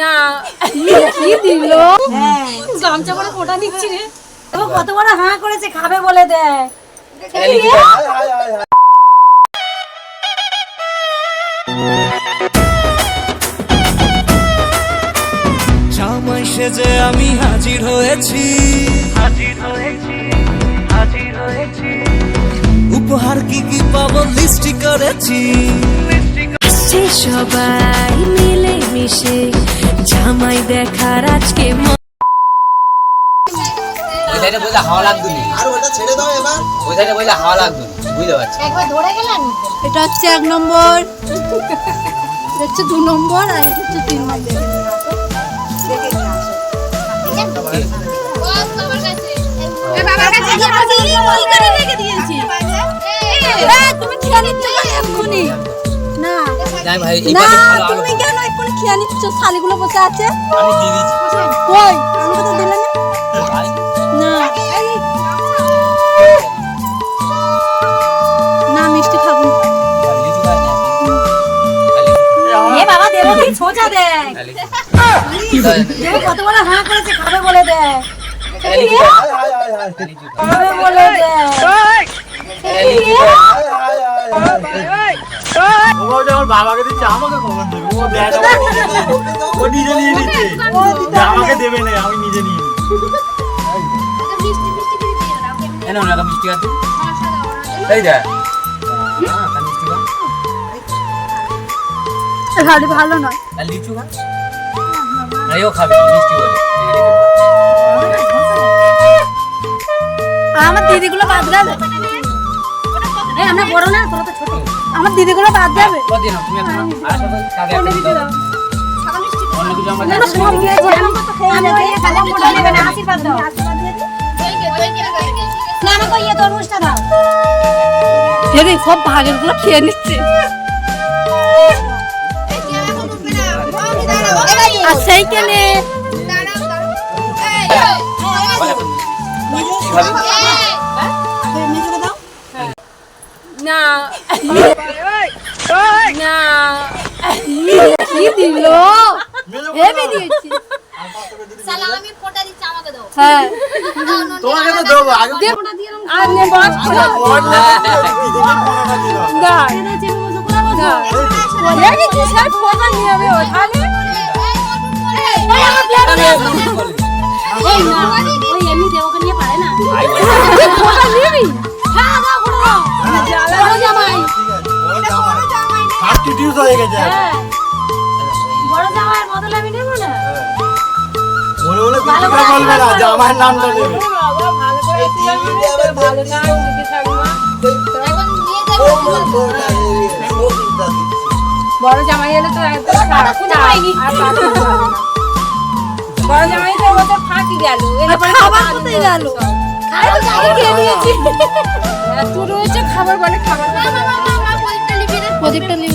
না কি দিল? হ্যাঁ গামছা পরে কোটা নিচ্ছি রে। ও কত বড় হাঁ করেছে খাবে বলে দেয় জামাই সেজে আমি হাজির হয়েছি। হাজির হয়েছি হাজির হয়েছি। উপহার কি কি পাবো লিস্টি করেছি। সবাই মিলে মিশে দেখার আজকে ম- ওই সাইডে হাওয়া লাগবে না আর ওটা ছেড়ে দাও এবার ওই সাইডে বললে হাওয়া লাগবে না বুঝতে পারছি একবার ধরে গেলেন এটা হচ্ছে এক নম্বর এটা হচ্ছে দু নম্বর আর এটা হচ্ছে তিন? না তুমি খেয়ে নিচ্ছ শালিগুলো বসে আছে। কই? তো দিলে না। না। না মিষ্টি খাব বাবা দেবো কি? সোজা দেয় কত বড় হাঁ করেছে খাবে বলে দেয়। খাবে বলে দেয় লিচু খাই। ও বাবাকে দিচ্ছে আমাকে খবর দেবে। ও দেয় ও নিজে নিয়ে নিচ্ছে। আমাকে দেবে না আমি নিজে নিয়ে ওনাকে মিষ্টি খাচ্ছি এই দেখ। হ্যাঁ, ভালো নয়। আর লিচু না, খাবে মিষ্টি বলে। আমার দিদিগুলো বাদ এই আমরা বড় না তোরা তো ছোট। আমার দিদিগুলো বাদ যাবে সব খেয়েছি আমি ওই ইয়ে কালাম না না কি দিল হেভি দিয়েছি হ্যাঁ তোমাকে তো দেবো আগে আর নে বস বড় না, দিদিকে পনেরোটা দিয়ে দাও। না কি সব ফোন নিয়ে আমি ওখানে এই না ওই এমনি দেবো ওকে পারে না ভাই নিবি হয়ে গেছে হ্যাঁ বড় জামাইয়ের বদলে আমি নেব না মনে হলে কিছু বলবে না যে নামটা নেবে বাবা ভালো করে ভালো না দিদি ঠাকুমা বড় জামাই এলে তো একদম খারাপ খুঁজে পাইনি। আর পাঠাতে হবে না। বড় জামাই তো এবছর ফাঁকি গেল খাবার কোথায় গেল খাই খেয়ে নিয়েছি এত রয়েছে খাবার বলে খাবার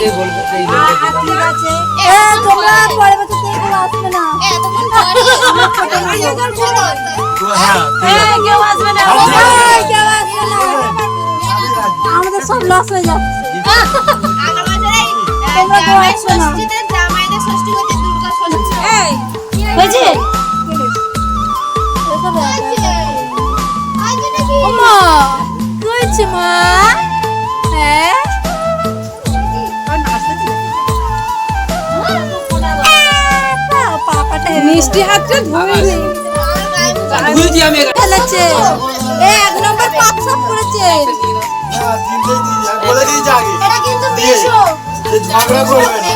গেল বলবে, এই ঠিক আছে। এ তোমরা পরে বছর থেকে এগুলো আসবে না। এতক্ষণ পরে আমার ফোটা হয়ে গেল তো ঠিক আছে। এই, কেউ আসবে না। কেউ আসবে না। আমাদের সব লস হয়ে যাচ্ছে। আগের বছরে তোমরা তো জামাই না। জামাইদের ষষ্ঠী করছে দুর্গা ষষ্ঠী। এই হয়েছে? মা হয়েছে। মা। হ্যাঁ। মিষ্টি হাতটা ধুইনি বুঝেছি আমি ফেলেছে এ এক নম্বর পাঁচ সব করেছে হ্যাঁ, বলে দিয়েছি আগে এটা কিন্তু দিয়ে। ঝগড়া করবে না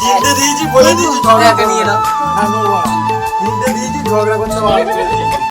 তিনটে দিয়েছি বলে দিয়েছি ঝগড়া নিয়ে। হ্যাঁ, না। দিয়েছি ঝগড়া করতে পারবে।